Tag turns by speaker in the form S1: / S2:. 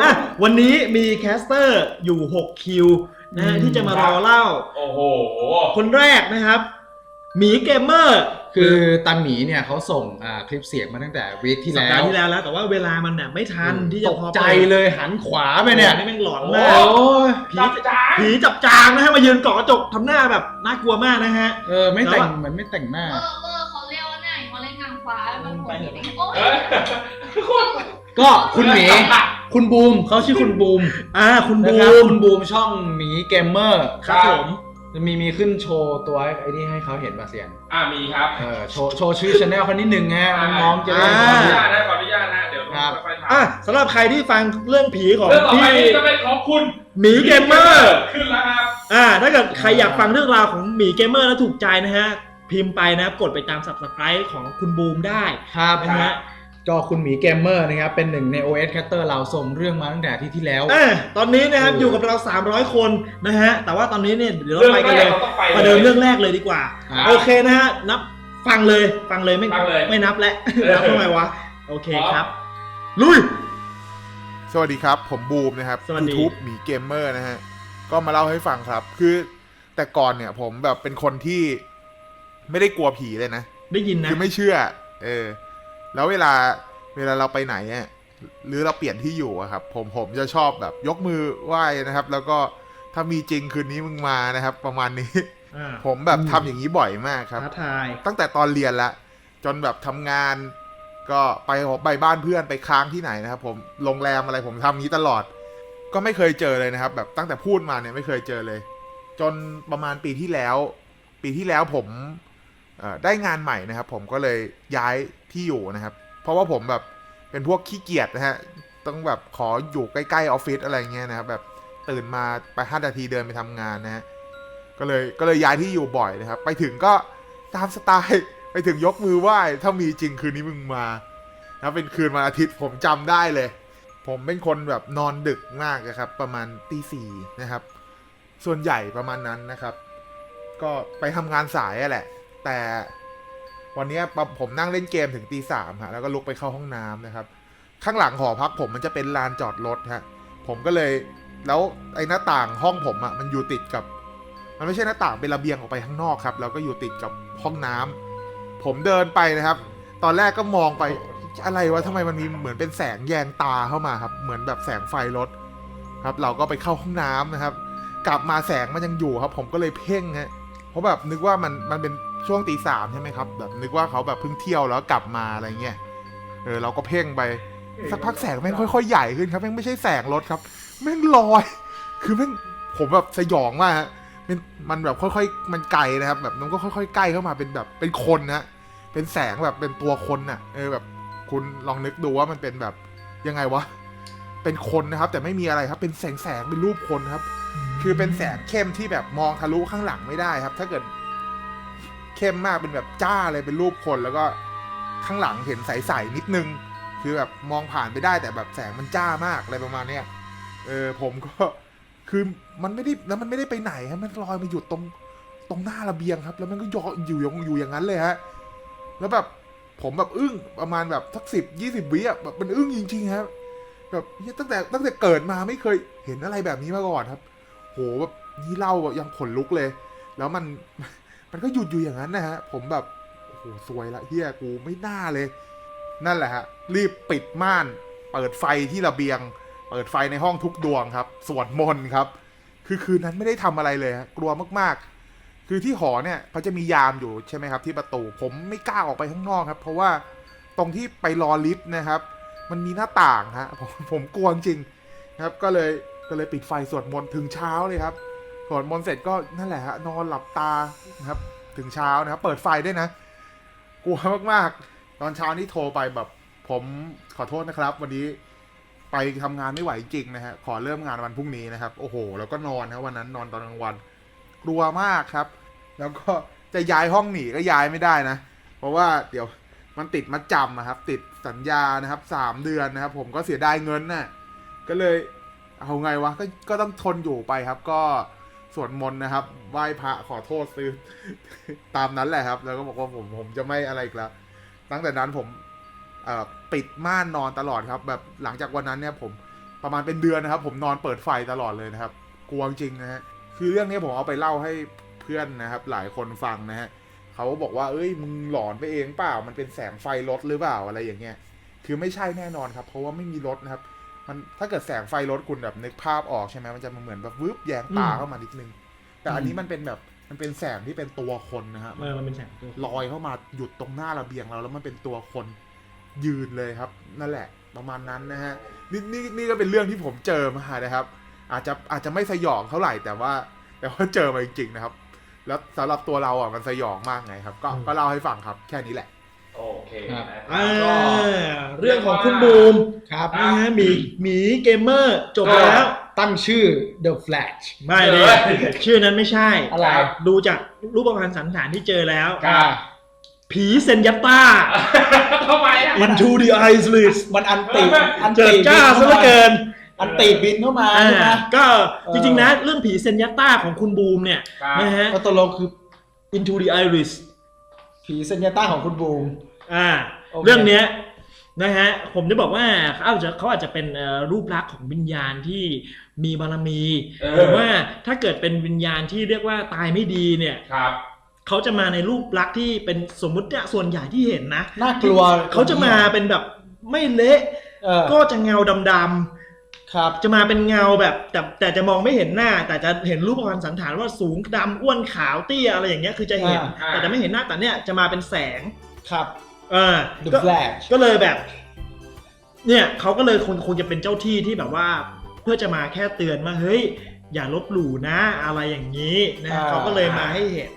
S1: อะวันนี้มีแคสเตอร์อยู่ 6 คิวนะฮะ
S2: อืม
S1: ที่จะมารอเล่า
S3: โอ้โห
S1: คนแรกนะครับหมีเกมเมอร์
S2: คือตันหมีเนี่ยเขาส่งอ่าคลิปเสียงมาตั้งแต่วีคที่
S1: สัป
S2: แล้
S1: ดาห์
S2: ว
S1: ที่แล้วแล้วแต่ว่าเวลามันเนี่ยไม่ทันที่
S2: ต
S1: จะ
S2: ก
S1: พอ
S2: ใจเลยหันขวาไปเนี่ย
S1: นี่แม่งหลอน
S3: โอ้
S1: มาก
S2: โอ้ย
S1: ผี
S3: จับจาง
S1: ผีจับจางนะฮะมายืนเกาะกระจกทำหน้าแบบน่ากลัวมากนะฮะ
S2: เออไม่แต่ง
S1: แล้วอะ
S2: เหมือนไม่แต่งหน้า
S4: เออเออเขาเรียกว่าหน้าเขาเล่นทางฟ้ามันหัวหินอย่างเงี้ยโอ้ย
S3: เอ้ย
S2: ก็คุณหมี คุณบูมเขาชื่อคุณบูม
S1: อ่าคุณ
S2: นะ
S1: บู
S2: ครับ
S1: ม
S2: คุณบูมช่องหมีเกมเมอร์
S1: ครับผม
S2: จะมีมีขึ้นโชว์ตัวไอ้นี่ให้เขาเห็นป่ะเสียง
S3: อ่ามีครับ
S2: เออโชว์โชว์ชื่อช anel เขานิดนึงฮะน้องๆจะได้
S3: ขออนุ
S1: อ่า
S3: ญาตนะขออนุญาตนะเดี๋ยว
S2: ครับ
S3: ค่อยๆถาม
S1: อะสำหรับใครที่ฟังเรื่องผีของ
S3: เรื่องต่อไป
S1: พี่
S3: นี้จะเป็นของคุณ
S1: หมีเกมเมอร์
S3: ขึ้นแล้วครับ
S1: อ่าถ้าเกิดใครอยากฟังเรื่องราวของหมีเกมเมอร์แล้วถูกใจนะฮะ พิมพ์ไปนะครับกดไปตาม subscribe ของคุณบูมได้
S2: ครับ
S1: นะฮะ
S2: ก็คุณหมีเกมเมอร์นะครับ เป็นหนึ่งใน OS Caster เราส่งเรื่องมาตั้งแต่อาที่ที่แล้ว
S1: อะตอนนี้นะครับ
S2: โอ้
S1: อยู่กับเรา 300 คนนะฮะ แต่ว่าตอนนี้เนี่ยเดี๋ยวเรา
S3: เรื่อง
S1: ไป
S3: แร
S1: กันเลย
S3: กเราต้องไป
S1: ประเดิมเรื่องแรกเลยดีกว่า
S2: อ่า
S1: โอเคนะฮะนับฟังเลยฟังเลยไม่
S3: ฟังเลย
S1: ไม่นับแล้ว นับทำไมวะ โอเค
S3: พร้อม
S1: ครับ ลุย
S5: สวัสดีครับ ผมบูมนะครับ
S1: สวัสดี
S5: YouTube หมีเกมเมอร์นะฮะ ก็มาเล่าให้ฟังครับ คือแต่ก่อนเนี่ยผมแบบเป็นคนที่ไม่ได้กลัวผีเลยนะ
S1: ได้ยินนะ
S5: คือไม่เชื่อ เออ แล้วเวลาเวลาเราไปไหนอะหรือเราเปลี่ยนที่อยู่อะครับ ผมผมจะชอบแบบยกมือไหว้นะครับ แล้วก็ถ้ามีจริงคืนนี้มึงมานะครับ ประมาณนี้
S1: อ่า
S5: ผมแบบทำอย่างนี้บ่อยมากครับ
S1: ท้าทาย
S5: ตั้งแต่ตอนเรียนละ จนแบบทำงาน ก็ไปไปบ้านเพื่อนไปค้างที่ไหนนะครับ ผมโรงแรมอะไรผมทำนี้ตลอด ก็ไม่เคยเจอเลยนะครับ แบบตั้งแต่พูดมาเนี่ยไม่เคยเจอเลย จนประมาณปีที่แล้ว ปีที่แล้วผมเอ่อ ได้งานใหม่นะครับ ผมก็เลยย้ายที่อยู่นะครับ เพราะว่าผมแบบเป็นพวกขี้เกียจนะฮะต้องแบบขออยู่ใกล้ๆออฟฟิศอะไรเงี้ยนะครับแบบตื่นมาไปห้านาทีเดินไปทำงานนะฮะก็เลยก็เลยย้ายที่อยู่บ่อยนะครับ ไปถึงก็ตามสไตล์ไปถึงยกมือไหว้ถ้ามีจริงคืนนี้มึงมานะเป็นคืนวันอาทิตย์ผมจำได้เลย ผมเป็นคนแบบนอนดึกมากนะครับ ประมาณตีสี่นะครับ ส่วนใหญ่ประมาณนั้นนะครับ ก็ไปทำงานสายแหละ แต่วันนี้ผมนั่งเล่นเกมถึงตีสามฮะแล้วก็ลุกไปเข้าห้องน้ำนะครับ ข้างหลังหอพักผมมันจะเป็นลานจอดรถฮะผมก็เลยแล้วไอ้หน้าต่างห้องผมอะมันอยู่ติดกับ มันไม่ใช่หน้าต่างเป็นระเบียงออกไปข้างนอกครับ แล้วก็อยู่ติดกับห้องน้ำผมเดินไปนะครับ ตอนแรกก็มองไปอะไรวะทำไมมันมีเหมือนเป็นแสงแยงตาเข้ามาครับ เหมือนแบบแสงไฟรถครับ เราก็ไปเข้าห้องน้ำนะครับ กลับมาแสงมันยังอยู่ครับ ผมก็เลยเพ่งฮะเพราะแบบนึกว่ามันมันเป็น ช่วงตีสามใช่ไหมครับ แบบนึกว่าเขาแบบเพิ่งเที่ยวแล้วกลับมาอะไรเงี้ยเออเราก็เพ่งไปสักพักแสงแม่งค่อยๆใหญ่ขึ้นครับแม่งไม่ใช่แสงรถครับแม่งลอย คือแม่งผมแบบสยองมากฮะเป็นมันแบบค่อยๆมันไกลนะครับ แบบมันก็ค่อยๆใกล้เข้ามาเป็นแบบเป็นคนนะเป็นแสงแบบเป็นตัวคนน่ะ เออแบบคุณลองนึกดูว่ามันเป็นแบบยังไงวะเป็นคนนะครับ แต่ไม่มีอะไรครับ เป็นแสงแสงๆเป็นรูปคนครับ คือเป็นแสงเข้มที่แบบมองทะลุข้างหลังไม่ได้ครับ ถ้าเกิด เข้มมากเป็นแบบจ้าเลยเป็นรูปคนแล้วก็ข้างหลังเห็นใสๆนิดนึง คือแบบมองผ่านไปได้แต่แบบแสงมันจ้ามากอะไรประมาณเนี้ยเออผมก็คือมันไม่ได้แล้วมันไม่ได้ไปไหนครับมันลอยมาหยุดตรงตรงหน้าระเบียงครับ แล้วมันก็ยออยู่อยู่อยู่อย่างนั้นเลยฮะแล้วแบบผมแบบอึ้งประมาณแบบสักสิบยี่สิบวิอะแบบมันอึ้งจริงๆครับแบบตั้งแต่ตั้งแต่เกิดมาไม่เคยเห็นอะไรแบบนี้มาก่อนครับ โหแบบนี่เล่าแบบยังขนลุกเลย แล้วมัน มันก็หยุดอยู่อย่างนั้นนะฮะ ผมแบบโอ้โหซวยละเฮียกูไม่น่าเลย นั่นแหละฮะ รีบปิดม่าน เปิดไฟที่ระเบียง เปิดไฟในห้องทุกดวงครับ สวดมนต์ครับ คือคืนนั้นไม่ได้ทำอะไรเลยฮะกลัวมากๆ คือที่หอเนี่ยเขาจะมียามอยู่ใช่ไหมครับ ที่ประตูผมไม่กล้าออกไปข้างนอกครับ เพราะว่าตรงที่ไปรอลิฟต์นะครับ มันมีหน้าต่างฮะผมผมกลัวจริงครับ ก็เลยก็เลยปิดไฟสวดมนต์ถึงเช้าเลยครับ สวดมนต์เสร็จก็นั่นแหละฮะนอนหลับตานะครับ ถึงเช้านะครับ เปิดไฟด้วยนะ กลัวมากๆ ตอนเช้านี่โทรไปแบบ ผมขอโทษนะครับ วันนี้ไปทำงานไม่ไหวจริงนะฮะขอเริ่มงานวันพรุ่งนี้นะครับ โอ้โห แล้วก็นอนนะวันนั้นนอนตอนกลางวัน กลัวมากครับ แล้วก็จะย้ายห้องหนีก็ย้ายไม่ได้นะ เพราะว่าเดี๋ยวมันติดมัดจำอะครับ ติดสัญญานะครับสามเดือนนะครับ ผมก็เสียดายเงินน่ะก็เลยเอาไงวะก็ก็ต้องทนอยู่ไปครับ ก็ สวดมนต์นะครับไหว้พระขอโทษซื้อตามนั้นแหละครับ แล้วก็บอกว่าผมผมจะไม่อะไรอีกแล้วตั้งแต่นั้นผมปิดม่านนอนตลอดครับ แบบหลังจากวันนั้นเนี่ยผมประมาณเป็นเดือนนะครับ ผมนอนเปิดไฟตลอดเลยนะครับ กลัวจริงนะฮะคือเรื่องนี้ผมเอาไปเล่าให้เพื่อนนะครับ หลายคนฟังนะฮะเขาบอกว่า เอ้ยมึงหลอนไปเองเปล่า มันเป็นแสงไฟรถหรือเปล่าอะไรอย่างเงี้ยคือไม่ใช่แน่นอนครับ เพราะว่าไม่มีรถนะครับ มันถ้าเกิดแสงไฟรถคุณแบบนึกภาพออกใช่ไหมมันจะเหมือนแบบวืบแยงตา
S1: อืม
S5: เข้ามานิดนึง แต่อันนี้มันเป็นแบบมันเป็นแสงที่เป็นตัวคนนะฮะ
S1: เออมันเป็นแสงตัว
S5: ลอยเข้ามาหยุดตรงหน้าระเบียงเราแล้วมันเป็นตัวคนยืนเลยครับ นั่นแหละ ประมาณนั้นนะฮะนี่นี่นี่ก็เป็นเรื่องที่ผมเจอมานะครับ อาจจะอาจจะไม่สยองเท่าไหร่แต่ว่า แต่ว่าเจอมาจริงๆนะครับ แล้วสำหรับตัวเราอะมันสยองมากไงครับ ก็ก็เล่าให้ฟังครับ แค่นี้แหละ
S3: โอ เค
S2: ครับ
S3: นะ
S1: อ่า
S3: ก็
S1: เรื่องของคุณบูม
S2: ครับ
S1: นะฮะหมีหมีเกมเมอร์จบไปแล้ว
S2: ตั้งชื่อ The Flash
S1: ไม่เลยชื่อนั้นไม่ใช่
S2: อะไร
S1: ดูจากรูปพรรณสันฐานที่เจอแล้ว
S3: ครับ
S1: ผีเซนยัตตา
S3: ทำไมอะ
S1: Into the Eyes List
S2: มันอันติอัน
S1: เจิ
S2: ติ
S1: ดจ้าซะเหลือเกิน
S2: อันติบินเข้ามา
S1: อ่า
S2: ใช่ไหม
S1: ก็จ
S2: เออ
S1: ริงๆนะเรื่องผีเซนยัตตาของคุณบูมเนี่ย
S3: ครับ
S1: นะฮะ
S2: ก็ตกลงคือ
S1: Into the Iris
S2: ผีเซนยาต้าของคุณบูม
S1: อ่า
S2: โอเค
S1: เรื่องเนี้ยนะฮะผมจะบอกว่าเขาอาจจะเขาอาจจะเป็นเอ่อรูปลักษณ์ของวิญญาณที่มีบารมี
S3: เออ
S1: หรือว่าถ้าเกิดเป็นวิญญาณที่เรียกว่าตายไม่ดีเนี่ย
S3: ครับ
S1: เขาจะมาในรูปลักษณ์ที่เป็นสมมุติเนี่ยส่วนใหญ่ที่เห็นนะ
S2: น่ากลัว
S1: เขาจะมาเป็นแบบไม่เละ
S2: เออ
S1: ก็จะเงาดำๆ
S2: ครับ
S1: จะมาเป็นเงาแบบแต่แต่จะมองไม่เห็นหน้า แต่จะเห็นรูปพรรณสันฐานว่าสูงดำอ้วนขาวเตี้ยอะไรอย่างเงี้ยคือจะเห็น
S3: อ่า
S1: แต่จะไม่เห็นหน้าแต่เนี้ยจะมาเป็นแสง
S2: ครับ
S1: เออ
S2: The
S1: ก็
S2: Flash
S1: ก็เลยแบบ เนี่ยเขาก็เลยคงคงจะเป็นเจ้าที่ที่แบบว่า เพื่อจะมาแค่เตือนว่าเฮ้ย อย่าลบหลู่นะ อะไรอย่างนี้นะ
S2: อ่า
S1: เขาก็เลยมาให้เห็น